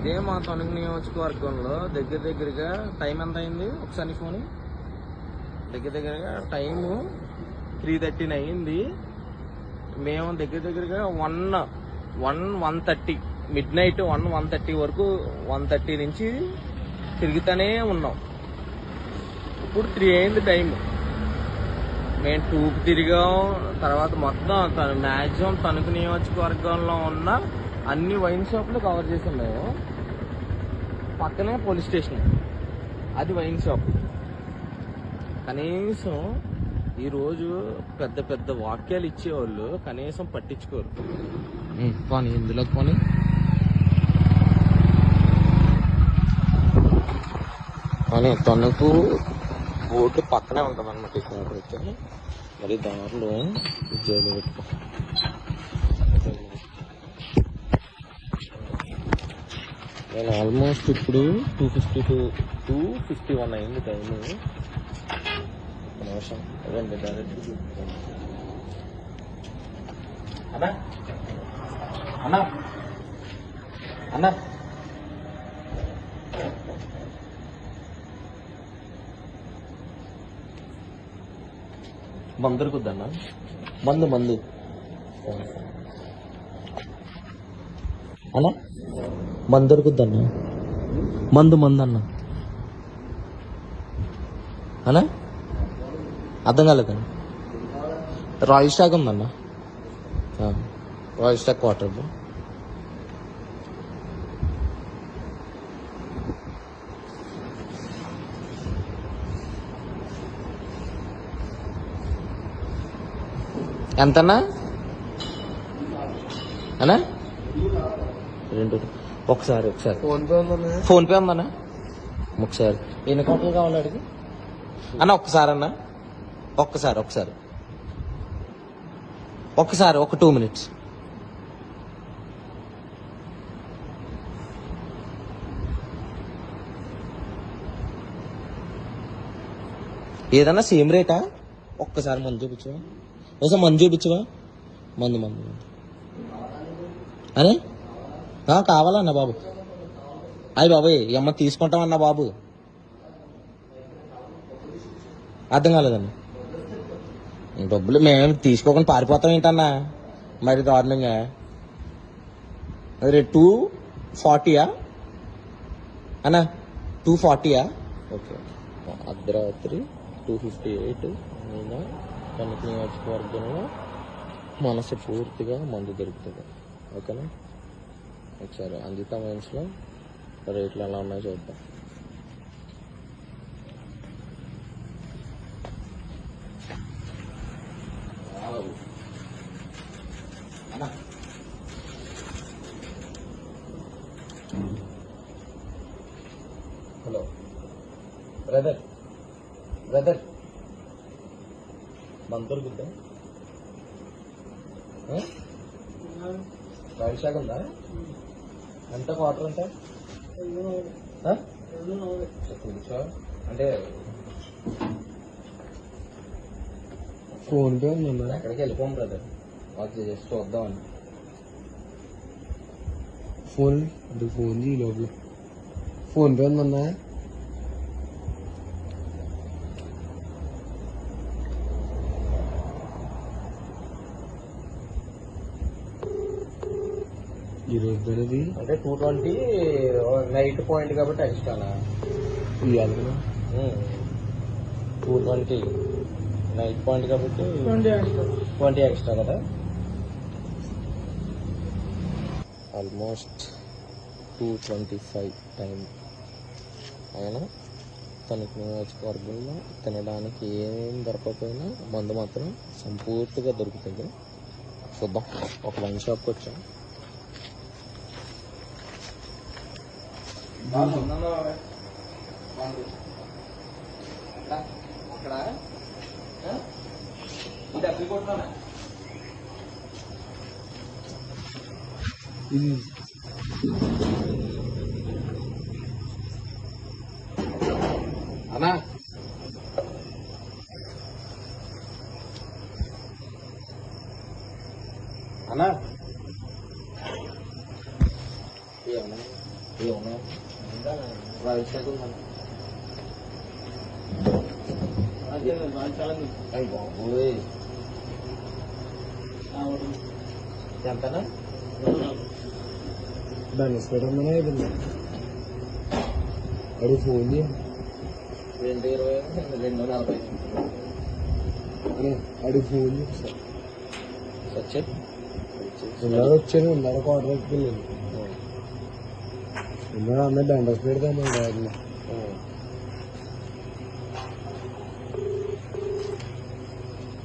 ఇదే మా తణుకు నియోజకవర్గంలో దగ్గర దగ్గరగా టైం ఎంత అయింది ఒకసారి ఫోన్ దగ్గర దగ్గరగా టైము త్రీ థర్టీన్ అయ్యింది మేము దగ్గర దగ్గరగా one one one thirty midnight one one thirty వరకు వన్ థర్టీ నుంచి తిరుగుతూనే ఉన్నాం. ఇప్పుడు త్రీ అయింది టైం మేము టూకి తిరిగాం. తర్వాత మొత్తం తను మ్యాక్సిమం తణుకు నియోజకవర్గంలో ఉన్న అన్ని వైన్ షాపులు కవర్ చేసాం మేము పక్కనే పోలీస్ స్టేషన్ అది వైన్ షాప్. కనీసం ఈరోజు పెద్ద పెద్ద వాక్యాలు ఇచ్చేవాళ్ళు కనీసం పట్టించుకోరు. పోనీ ఇందులో పోనీ. కానీ తణుకు బోర్డు పక్కనే ఉంటుంది అనమాట మరి దారిలో జైలు పెట్టుకో. నేను ఆల్మోస్ట్ ఇప్పుడు two fifty two two fifty one అయింది టైము నిమిషం అదండి డైరెక్ట్ అన్నా? అన్నా? అన్నా? మందు దొరుకుద్దన్నా మందు మందు అన్నా? మందు దొరుకుద్దన్నా మందు మందు అన్న అనా? అర్థం కాలేదన్న రాయల్ స్టాక్ ఉందన్న. రాయల్ స్టాక్ వాటర్ ఎంతన్నా? అనా? రెండు. ఒకసారి ఒకసారి. ఫోన్ పే ఉందన్నా? ఫోన్ పే ఉందన్నా? ఒకసారి. ఎన్ని కోట్లు కావాలి అడిగి? అన్న ఒక్కసారి అన్న. ఒక్కసారి ఒక్కసారి ఒక్కసారి ఒక టూ మినిట్స్. ఏదన్నా సేమ్ రేటా? ఒక్కసారి మందు చూపించవా? ఒకసారి మందు చూపించవా? మందు మందు ఆ, కావాలన్నా బాబు. అయ్యి బాబాయ్ ఎమ్మ తీసుకుంటామన్న బాబు. అర్థం కాలేదన్న డబ్బులు మేము తీసుకోకుండా పారిపోతాం ఏంటన్నా? మరి దారుణంగా. అదే టూ ఫార్టీయా? అన్నా టూ ఫార్టీయా? ఓకే అర్ధరాత్రి టూ ఫిఫ్టీ ఎయిట్ మీద తనకి నియోజకవర్గంలో మనసు పూర్తిగా మందు దొరుకుతుంది. ఓకేనా? ఒకసారి అంజితా మైన్స్లో రేట్లు ఎలా ఉన్నాయో చూద్దాం. హలో. బ్రదర్. బ్రదర్. మన దొరుకుద్దా రైల్ షాక్ ఉందా? ఎంత ఎంత ఆ? కూర్చో అంటే ఫోన్ పే ఉందన్నా? ఎక్కడికి వెళ్ళిపోం బ్రదర్ మాకు జస్ట్ చూద్దామని. ఫోన్ అది ఫోన్ చేయి లోపల. ఫోన్ పే ఈ రోజు అనేది అంటే టూ ట్వంటీ నైట్ పాయింట్ కాబట్టి ఎక్స్ట్రానా ఇవ్వాలి కదా టూ ట్వంటీ నైట్ పాయింట్ కాబట్టి ట్వంటీ ఎక్స్ట్రా కదా? Almost two twenty five time అయినా తనకి నియోజకవర్గంలో తినడానికి ఏమేం దొరకకపోయినా మందు మాత్రం సంపూర్తిగా దొరుకుతుంది. చూద్దాం. ఒక వైన్ షాప్కి వచ్చాం. అక్కడ ఇది అప్పి కొట్టున్నా ఇది అన్నా అన్నా ఏమన్నా ఏమన్నా రాజశేఖర్ ఉందండి అయ్యి బాబోయ్ ఎంతనా దాన్ని పెట్టమనే అయిపోయింది అడు ఫోన్ చేయి రెండు ఇరవై రెండు నలభై అరే అడు ఫోన్ చేయి సార్ సత్యం ఉన్నారు వచ్చాను ఉన్నారు ఆర్డర్ వెళ్ళింది ఉన్నారు అందరు దండస్ పెడతామండి వాటిని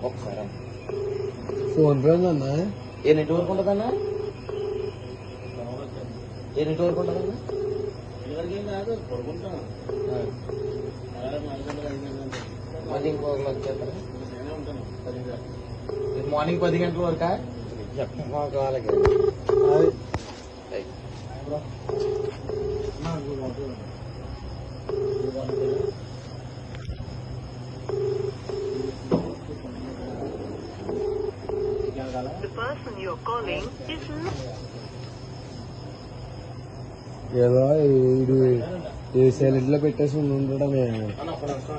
ఒకసారి ఫోన్ పే ఉందన్నా ఎన్నింటి వరకు ఉంటుందన్నా ఎన్నింటి వరకు ఉంటుందన్నా మళ్ళీ ఇంకో వచ్చేస్తారా మార్నింగ్ పది గంటల వరకా మాకు వాళ్ళకి ఏదో ఇది ఏ సైలెంట్లో పెట్టేసి ఉండడం అన్న ఒక నిమిషం